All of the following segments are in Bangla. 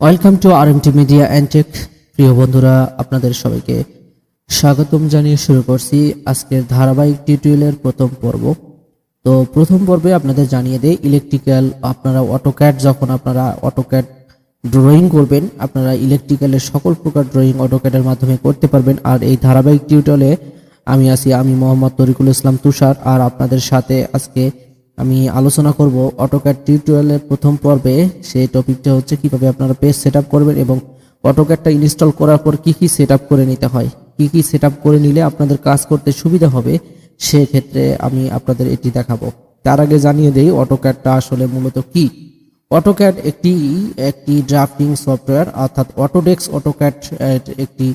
Welcome to R M T media and tech প্রিয় বন্ধুরা, আপনাদের সবাইকে স্বাগতম জানিয়ে শুরু করছি আজকের ধারাবাহিক টিউটোরিয়ালের প্রথম পর্ব। তো প্রথম পর্বে আপনাদের জানিয়ে দেয় ইলেকট্রিক্যাল আপনারা অটোক্যাড যখন আপনারা অটোক্যাড ড্রয়িং করবেন, আপনারা ইলেকট্রিক্যালের সকল প্রকার ড্রয়িং অটোক্যাডের মাধ্যমে করতে পারবেন। আর এই ধারাবাহিক টিউটোরিয়ালে আমি আছি আমি মোহাম্মদ তরিকুল ইসলাম তুষার, আর আপনাদের সাথে আজকে আমি আলোচনা করব অটোক্যাড টিউটোরিয়ালের প্রথম পর্বে। সেই টপিকটা হচ্ছে কীভাবে আপনারা পেজ সেট করবেন এবং অটোক্যাডটা ইনস্টল করার পর কি কি সেট করে নিতে হয়। কি কি সেট করে নিলে আপনাদের কাজ করতে সুবিধা হবে, সেক্ষেত্রে আমি আপনাদের এটি দেখাবো। তার আগে জানিয়ে দেই অটোক্যাডটা আসলে মূলত কি। অটোক্যাড একটি একটি ড্রাফটিং সফটওয়্যার অর্থাৎ অটোডেক্স অটোক্যাড একটি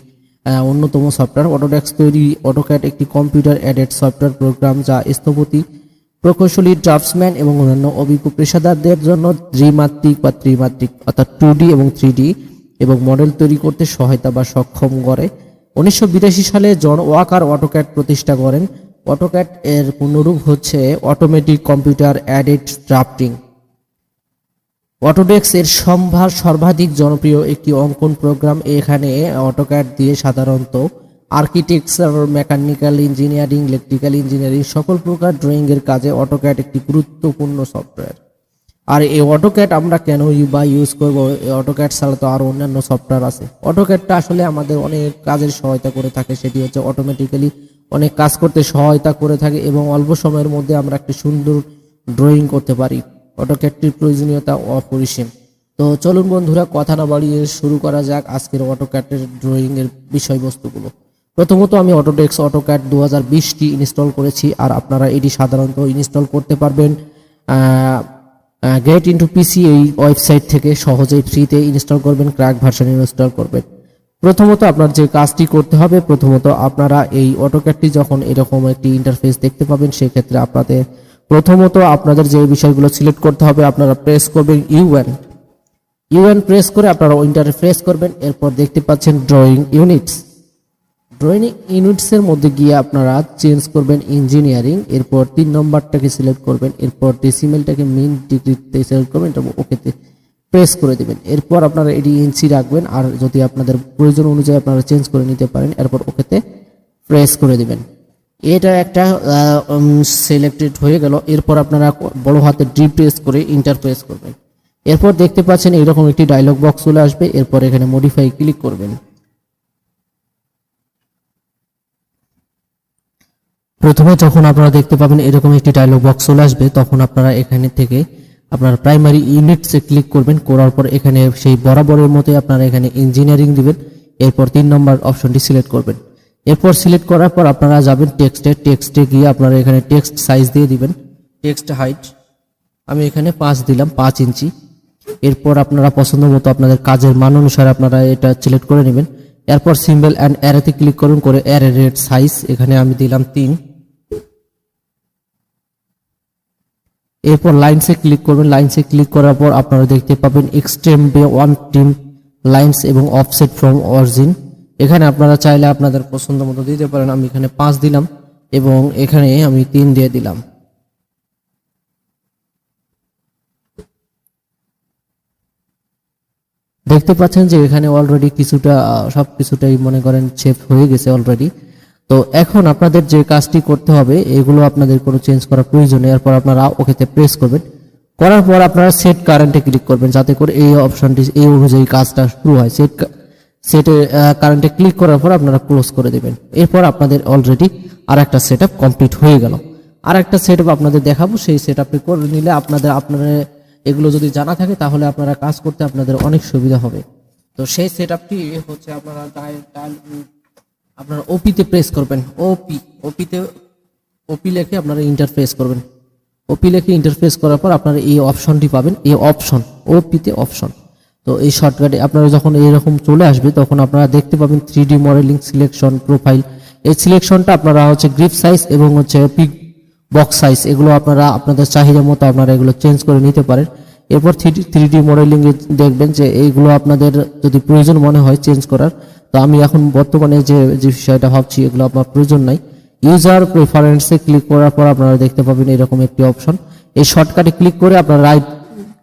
অন্যতম সফটওয়্যার অটোডেক্স তৈরি অটোক্যাড একটি কম্পিউটার অ্যাডেড সফটওয়্যার প্রোগ্রাম যা স্থপতি প্রকৌশলী ড্রাফটসম্যান এবং অন্যান্য অভিজ্ঞ পেশাদারদের জন্য ত্রিমাত্রিক বা ত্রিমাত্রিক অর্থাৎ টু এবং থ্রি এবং মডেল তৈরি করতে সহায়তা বা সক্ষম করে। উনিশশো বিরাশি সালে জন ওয়াকার অটোক্যাড প্রতিষ্ঠা করেন। অটোক্যাড এর পূর্ণরূপ হচ্ছে অটোমেটিক কম্পিউটার অ্যাডেড ড্রাফটিং অটোডেক্স এর সম্ভার সর্বাধিক জনপ্রিয় একটি অঙ্কন প্রোগ্রাম এখানে অটোক্যাড দিয়ে সাধারণত architecture mechanical engineering electrical engineering সকল প্রকার ড্রয়িং এর কাজে অটোক্যাড একটি গুরুত্বপূর্ণ সফটওয়্যার আর এই অটোক্যাড আমরা কেন বা ইউজ করব? এই অটোক্যাড ছাড়া তো আরও অন্যান্য সফটওয়্যার আছে। অটোক্যাডটা আসলে আমাদের অনেক কাজের সহায়তা করে থাকে। সেটি হচ্ছে অটোমেটিক্যালি অনেক কাজ করতে সহায়তা করে থাকে এবং অল্প সময়ের মধ্যে আমরা একটি সুন্দর ড্রয়িং করতে পারি। অটোক্যাডটির প্রয়োজনীয়তা অপরিসীম। তো চলুন বন্ধুরা, কথা না বাড়িয়ে শুরু করা যাক আজকের অটোক্যাডের ড্রয়িং এর বিষয়বস্তুগুলো। প্রথমত আমি অটোডেক্স অটোক্যাড দু হাজার বিশটি ইনস্টল করেছি, আর আপনারা এটি সাধারণত ইনস্টল করতে পারবেন। গেট ইন্টু পিসি এই ওয়েবসাইট থেকে সহজেই ফ্রিতে ইনস্টল করবেন ক্র্যাক ভার্সন ইনস্টল করবেন। প্রথমত আপনার যে কাজটি করতে হবে, প্রথমত আপনারা এই অটোক্যাডটি যখন এরকম একটি ইন্টারফেস দেখতে পাবেন, সেক্ষেত্রে আপনাদের প্রথমত আপনাদের যে বিষয়গুলো সিলেক্ট করতে হবে, আপনারা প্রেস করবেন ইউএন ইউএন প্রেস করে আপনারা ইন্টারফেস করবেন, এরপর দেখতে পাচ্ছেন ড্রয়িং ইউনিটস ড্রয়িং ইউনিটসের মধ্যে গিয়ে আপনারা চেঞ্জ করবেন ইঞ্জিনিয়ারিং এরপর তিন নম্বরটাকে সিলেক্ট করবেন, এরপর ডেসিমেলটাকে মেইন ডিগ্রিতে সিলেক্ট করবেন, এটা ওকেতে প্রেস করে দিবেন। এরপর আপনারা এটি ইঞ্চি রাখবেন, আর যদি আপনাদের প্রয়োজন অনুযায়ী আপনারা চেঞ্জ করে নিতে পারেন, এরপর ওকেতে প্রেস করে দিবেন। এটা একটা সিলেক্টেড হয়ে গেল। এরপর আপনারা বড় হাতে ডি প্রেস করে ইন্টার প্রেস করবেন। এরপর দেখতে পাচ্ছেন এরকম একটি ডায়লগ বক্স চলে আসবে, এরপর এখানে মডিফাই ক্লিক করবেন। প্রথমে যখন আপনারা দেখতে পাবেন এরকম একটি ডায়লগ বক্স চলে আসবে, তখন আপনারা এখানে থেকে আপনার প্রাইমারি ইউনিটসে ক্লিক করবেন। করার পর এখানে সেই বরাবরের মতোই আপনারা এখানে ইঞ্জিনিয়ারিং দিবেন। এরপর তিন নম্বর অপশনটি সিলেক্ট করবেন। এরপর সিলেক্ট করার পর আপনারা যাবেন টেক্সটে টেক্সটে গিয়ে আপনারা এখানে টেক্সট সাইজ দিয়ে দিবেন। টেক্সট হাইট আমি এখানে পাঁচ দিলাম, পাঁচ ইঞ্চি। এরপর আপনারা পছন্দ মতো আপনাদের কাজের মান অনুসারে আপনারা এটা সিলেক্ট করে নেবেন। এরপর সিম্বল অ্যান্ড অ্যারেতে ক্লিক করুন, করে অ্যারে রেড সাইজ এখানে আমি দিলাম তিন। এরপর লাইনসে ক্লিক করবেন। লাইনসে ক্লিক করার পর আপনারা দেখতে পাবেন extreme bay one team lines এবং অফসেট ফ্রম অরিজিন এখানে আপনারা চাইলে আপনাদের পছন্দ মতো দিতে পারেন। আমি এখানে পাঁচ দিলাম এবং এখানে আমি তিন দিয়ে দিলাম। দেখতে পাচ্ছেন যে এখানে অলরেডি কিছুটা সব কিছুটাই মনে করেন শেপ হয়ে গেছে অলরেডি তো এখন আপনাদের যে কাজটি করতে হবে, এগুলো আপনাদের কোনো চেঞ্জ করার প্রয়োজন নেই। এরপর আপনারা ওকেতে প্রেস করবেন। করার পর আপনারা সেট কারেন্টে ক্লিক করবেন, যাতে করে এই অপশনটি এই অনুযায়ী কাজটা শুরু হয়। সেট সেটে কারেন্টে ক্লিক করার পর আপনারা ক্লোজ করে দেবেন। এরপর আপনাদের অলরেডি আর একটা সেট কমপ্লিট হয়ে গেল। আর একটা সেট আপনাদের দেখাবো। সেই সেট আপনি করে নিলে আপনাদের আপনারা এগুলো যদি জানা থাকে, তাহলে আপনারা কাজ করতে আপনাদের অনেক সুবিধা হবে। তো সেই সেট আপটি হচ্ছে আপনারা ডায়াল আপনারা ওপিতে প্রেস করবেন। ওপি ওপিতে ওপি লিখে আপনারা ইন্টারফেস করবেন। ওপি লিখে ইন্টারফেস করার পর আপনারা এই অপশনটি পাবেন। এই অপশন ওপিতে অপশন তো এই শর্টকাটে আপনারা যখন এইরকম চলে আসবে, তখন আপনারা দেখতে পাবেন three D modelling selection profile এই সিলেকশনটা আপনারা হচ্ছে গ্রিপ সাইজ এবং হচ্ছে পিক বক্স সাইজ এগুলো আপনারা, আপনাদের চাহিদা মতো আপনারা এগুলো চেঞ্জ করে নিতে পারেন। এরপর থ্রি ডি মডেলিং দেখবেন যে এইগুলো আপনাদের যদি প্রয়োজন মনে হয় চেঞ্জ করার, তো আমি এখন বর্তমানে যে যে বিষয়টা ভাবছি, এগুলো আপনার প্রয়োজন নাই। ইউজার প্রেফারেন্সে ক্লিক করার পর আপনারা দেখতে পাবেন এরকম একটি অপশন এই শর্টকাটে ক্লিক করে আপনারা রাইট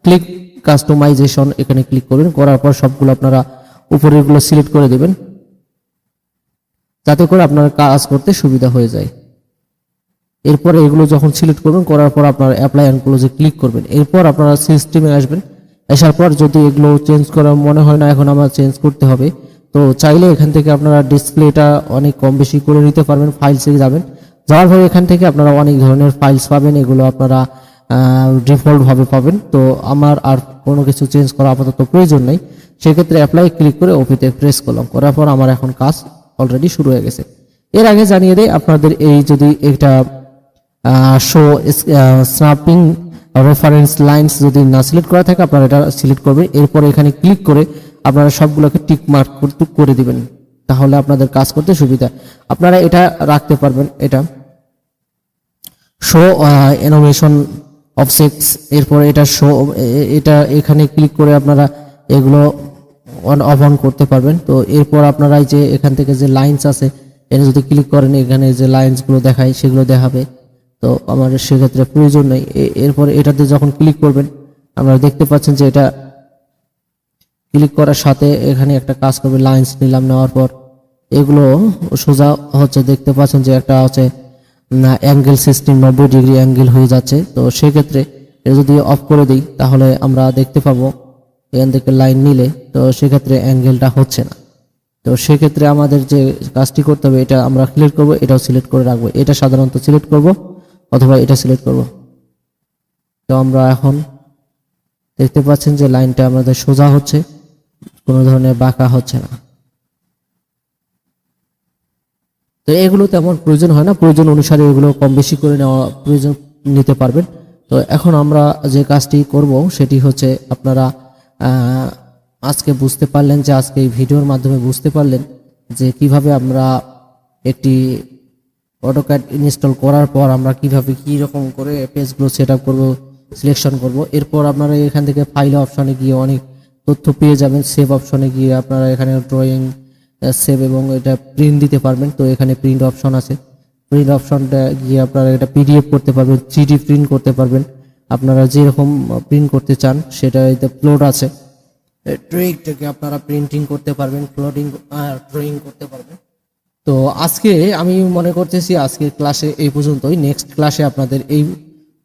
ক্লিক কাস্টমাইজেশন এখানে ক্লিক করবেন। করার পর সবগুলো আপনারা উপরেরগুলো সিলেক্ট করে দেবেন। যাতে করে আপনার কাজ করতে সুবিধা হয়ে যায়। এরপর এগুলো যখন সিলেক্ট করবেন, করার পর আপনার অ্যাপ্লাই অ্যান্ড ক্লোজে ক্লিক করবেন। এরপর আপনারা সিস্টেমে আসবেন। আসার পর যদি এগুলো চেঞ্জ করা মনে হয় না, এখন আমার চেঞ্জ করতে হবে। তো চাইলে এখান থেকে আপনারা ডিসপ্লেটা অনেক কম বেশি করে নিতে পারবেন ফাইলসে যাবেন। যাওয়ার পরে এখান থেকে আপনারা অনেক ধরনের ফাইলস পাবেন, এগুলো আপনারা ডিফল্ট ভাবে পাবেন। তো আমার আর কোনো কিছু চেঞ্জ করা আপাতত প্রয়োজন নেই। সেক্ষেত্রে অ্যাপ্লাই ক্লিক করে ওপিতে প্রেস করলাম। করার পর আমার এখন কাজ অলরেডি শুরু হয়ে গেছে। এর আগে জানিয়ে দেয় আপনাদের এই যদি এটা শো স্নাপিং রেফারেন্স লাইন্স যদি না সিলেক্ট করা থাকে, আপনারা এটা সিলেক্ট করবেন। এরপর এখানে ক্লিক করে আপনারা সবগুলোকে টিক মার্ক করে দিবেন। তাহলে আপনাদের কাজ করতে সুবিধা। আপনারা এটা রাখতে পারবেন, এটা। শো অ্যানোমেশন অবজেক্টস এরপর এটা শো এটা এখানে ক্লিক করে আপনারা এগুলো অন অফ অন করতে পারবেন। তো এরপর আপনারা যে এখান থেকে যে লাইন্স আছে এটা যদি ক্লিক করেন, এখানে যে লাইন্সগুলো দেখায়, সেগুলো দেখাবে। তো আমার সেক্ষেত্রে প্রয়োজন নেই। এরপর এটাতে যখন ক্লিক করবেন, আপনারা দেখতে পাচ্ছেন যে এটা ক্লিক করার সাথে এখানে একটা কাজ করবে লাইন্স নিলাম নেওয়ার পর। এগুলো সোজা হচ্ছে দেখতে পাচ্ছেন যে একটা হচ্ছে অ্যাঙ্গেল সিস্টেম নব্বই ডিগ্রি অ্যাঙ্গেল হয়ে যাচ্ছে। তো সেক্ষেত্রে এটা যদি অফ করে দিই, তাহলে আমরা দেখতে পাবো, এখান থেকে লাইন নিলে তো সেক্ষেত্রে অ্যাঙ্গেলটা হচ্ছে না। তো সেক্ষেত্রে আমাদের যে কাজটি করতে হবে, এটা আমরা সিলেক্ট করব, এটাও সিলেক্ট করে রাখব। এটা সাধারণত সিলেক্ট করব। অথবা এটা সিলেক্ট করব। তো আমরা এখন দেখতে পাচ্ছেন যে লাইনটা আমাদের সোজা হচ্ছে, কোনো ধরনের বাঁকা হচ্ছে না। তো এগুলো তেমন প্রয়োজন হয় না, প্রয়োজন অনুসারে এগুলো কম বেশি করে নেওয়া প্রয়োজন নিতে পারবেন। তো এখন আমরা যে কাজটি করব সেটি হচ্ছে আপনারা আজকে বুঝতে পারলেন যে আজকে এই ভিডিওর মাধ্যমে বুঝতে পারলেন যে কীভাবে আমরা একটি অটোক্যাড ইনস্টল করার পর আমরা কীভাবে কি রকম করে পেজগুলো সেট আপ করব সিলেকশন করব, এরপর আপনারা এখান থেকে ফাইল অপশনে গিয়ে অনেক তথ্য পেয়ে যাবেন। সেভ অপশনে গিয়ে আপনারা এখানে ড্রয়িং সেভ এবং এটা প্রিন্ট দিতে পারবেন। তো এখানে প্রিন্ট অপশন আছে। প্রিন্ট অপশনটা গিয়ে আপনারা এটা পিডিএফ করতে পারবেন থ্রি প্রিন্ট করতে পারবেন। আপনারা যেরকম প্রিন্ট করতে চান, সেটা এতে প্লট আছে। ড্রয়িংটাকে আপনারা প্রিন্টিং করতে পারবেন প্লটিং ড্রয়িং করতে পারবেন। তো আজকে আমি মনে করতেছি আজকের ক্লাসে এই পর্যন্তই। নেক্সট ক্লাসে আপনাদের এই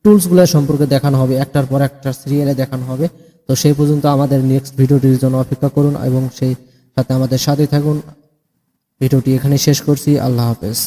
টুলসগুলো সম্পর্কে দেখানো হবে। একটার পর একটা সিরিয়ালে দেখানো হবে। তো সেই পর্যন্ত আমাদের নেক্সট ভিডিওটির জন্য অপেক্ষা করুন এবং সেই সাথে আমাদের সাথে থাকুন। ভিডিওটি এখানে শেষ করছি। আল্লাহ হাফেজ।